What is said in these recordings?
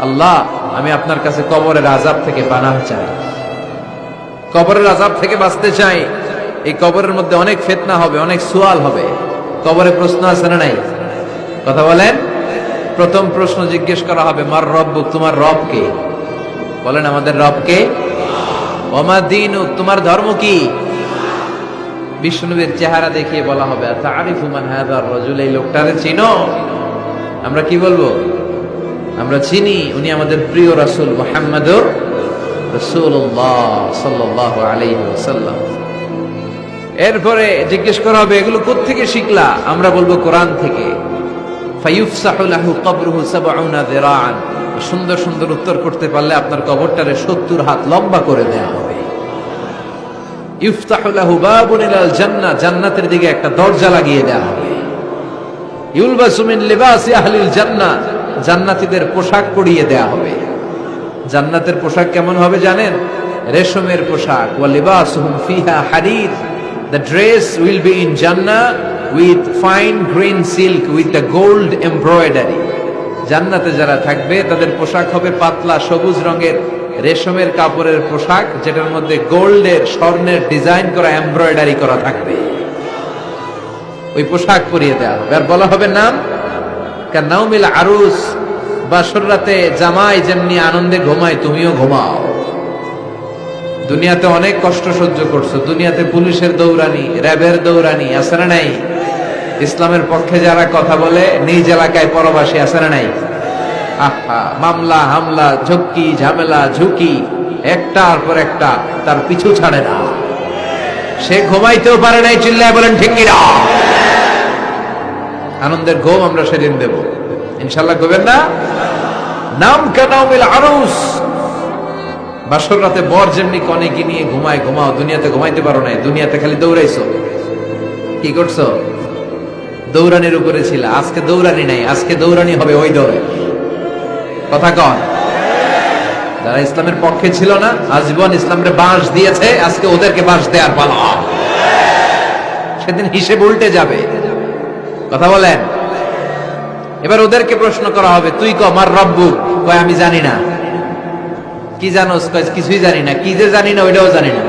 আল্লাহ, আমি আপনার কাছে কবরের আজাব থেকে পানাহ চাই। কবরের আজাব থেকে বাঁচতে চাই, এই কবরের মধ্যে অনেক ফিতনা হবে, অনেক সুয়াল হবে। কবরে প্রশ্ন আছে না নাই? কথা বলেন। প্রথম প্রশ্ন জিজ্ঞেস করা হবে, মার রব্বু, তোমার রব কে? বলেন, আমাদের রব কে? ওমা দিনু, তোমার ধর্ম কি? বিষ্ণুবীর চেহারা দেখিয়ে বলা হবে তারিফু মান হাদার রাজুল? এই লোকটারে চিনো? আমরা কি বলব? আমরা চিনি, উনি আমাদের প্রিয় রাসুল আলাইহি এরপরে জিজ্ঞেস করা হবে, এগুলো কোত্থেকে শিখলা? আমরা বলব কোরআন থেকে। সুন্দর সুন্দর উত্তর করতে পারলে আপনার কবরটারে 70 হাত লম্বা করে দেয়া হবে। ইফতাহু লাহু বাবুন ইলাল জান্নাতের দিকে একটা দরজা লাগিয়ে দেয়া হবে। ইউলবাসু মিন লিবাসি আহলিল জান্নাহ। জান্নাতীদের পোশাক পরিয়ে দেয়া হবে। জান্নাতের পোশাক কেমন হবে জানেন? রেশমের পোশাক। জান্নাতে যারা থাকবে, তাদের পোশাক হবে পাতলা সবুজ রঙের রেশমের কাপড়ের পোশাক, যেটার মধ্যে গোল্ডের, স্বর্ণের ডিজাইন করা এমব্রয়ডারি করা থাকবে। ওই পোশাক পরিয়ে দেওয়া হবে। আর বলা হবে নাম? নাউমিল আরুস, বাসর রাতে জামাই যেমনি আনন্দে ঘুমায়, তুমিও ঘুমাও। দুনিয়াতে অনেক কষ্ট সহ্য করছ। দুনিয়াতে পুলিশের দৌড়ানি, র্যাবের দৌড়ানি, আছে না নাই? ইসলামের পক্ষে যারা কথা বলে, নিজ এলাকায় পরবাসী, আছে না নাই? আহা, মামলা, হামলা, ঝক্কি, ঝামেলা, ঝুঁকি, একটার পর একটা তার পিছু ছাড়ে না। সে ঘুমাইতেও পারে নাই, চিল্লায় বলেন, ঠিক কিনা? আনন্দের ঘুম আমরা সেদিন দেব। ইনশাল্লাহ ঘুমেন না? নাম কানাউমিল আরুস। বাসর রাতে বর যেমনি কনেকে নিয়ে ঘুমায়, ঘুমাও, দুনিয়াতে ঘুমাইতে পারো নাই, দুনিয়াতে খালি দৌড়াইছো। কি করছ? দৌড়ানির উপরে ছিল, আজকে দৌড়ানি নাই, আজকে দৌড়ানি হবে ওই দৌড়ে। কথা কন। যারা ইসলামের পক্ষে ছিল না, আজীবন ইসলামের বাঁশ দিয়েছে, আজকে ওদেরকে বাঁশ দেওয়ার পালা। সেদিন হিসেব উল্টে যাবে। কথা বলেন। এবার ওদেরকে প্রশ্ন করা হবে, তুই ক আমার রব্বু? কয়, আমি জানি না। কি জানোস কয়, কিছুই জানি না। কি যে জানি না, ওইটাও জানি না।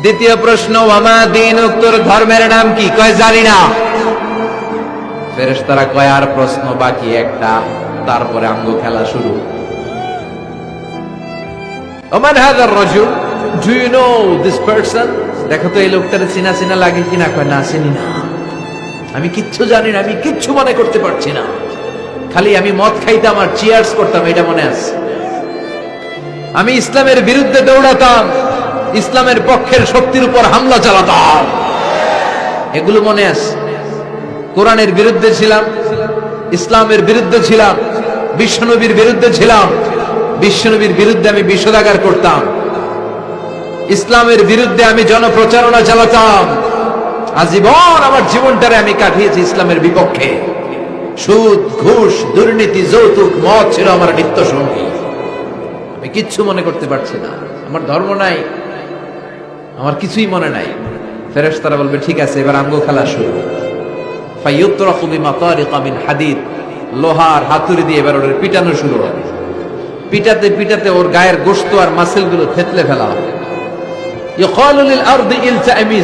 দ্বিতীয় প্রশ্ন, ওয়ামা দিন উত্তর ধর্মের নাম কি? কয়, জানি না। ফেরেশতারা কয়, আর প্রশ্ন বাকি একটা, তারপরে আঙ্গ খেলা শুরু। ওমান হাজার রজু do you know this person দেখো তো, এই লোকটার চিনা চিনা লাগে কিনা? কয়, না, চিনি না। আমি কিচ্ছু জানি না, আমি কিচ্ছু মনে করতে পারছি না। খালি আমি মদ খাইতাম আর চিয়ার্স করতাম, এটা মনে আছে। আমি ইসলামের বিরুদ্ধে দৌড়াতাম, ইসলামের পক্ষের শক্তির উপর হামলা চালাতাম। এগুলো মনে আছে। কোরআনের বিরুদ্ধে ছিলাম, ইসলামের বিরুদ্ধে ছিলাম, বিশ্বনবীর বিরুদ্ধে ছিলাম, বিশ্বনবীর বিরুদ্ধে আমি বিষোদাগার করতাম। ইসলামের বিরুদ্ধে আমি জনপ্রচারণা চালাতাম। আজীবন আমার জীবনটারে আমি কাটিয়েছি ইসলামের বিপক্ষে। সুদ, ঘুষ, দুর্নীতি, যৌতুক, মদ ছিল আমার নিত্য সঙ্গী আমি কিচ্ছু মনে করতে পারছি না। আমার ধর্ম নাই। আমার কিছুই মনে নাই। ফেরেস তারা বলবে, ঠিক আছে, এবার আঙ্গ খেলা শুরু। হাদিদ। লোহার হাতুড়ি দিয়ে এবার ওদের পিটানো শুরু পিটাতে পিটাতে ওর গায়ের গোশত আর মাসেলগুলো থেতলে ফেলা হবে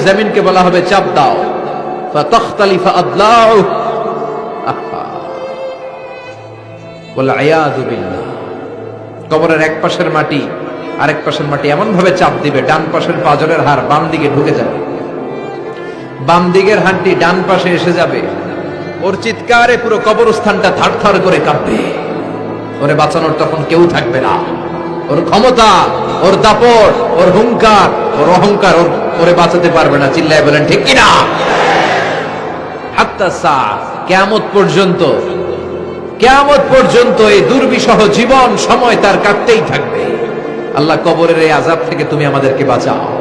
জমিনকে বলা হবে চাপ দাও। কবরের এক পাশের মাটি, আরেক পাশের মাটি এমন ভাবে চাপ দিবে, ডান পাশের পাজরের হাড় বাম দিকে ঢুকে যাবে। বাম দিকের হাড্ডি ডান পাশে এসে যাবে। ওর চিৎকারে পুরো কবরস্থানটা থার থার করে কাঁপবে। ওরে বাঁচানোর তখন কেউ থাকবে না। ওর ক্ষমতা ওর দাপট, ওর হুঙ্কার ওর অহংকার ওর করে বাঁচাতে পারবে না, চিল্লায় বলেন, ঠিক কিনা? কেমত পর্যন্ত কেমত পর্যন্ত এই দুর্বিষহ জীবন, সময় তার কাটতেই থাকবে। আল্লাহ কবরের এই আজাব থেকে তুমি আমাদেরকে বাঁচাও।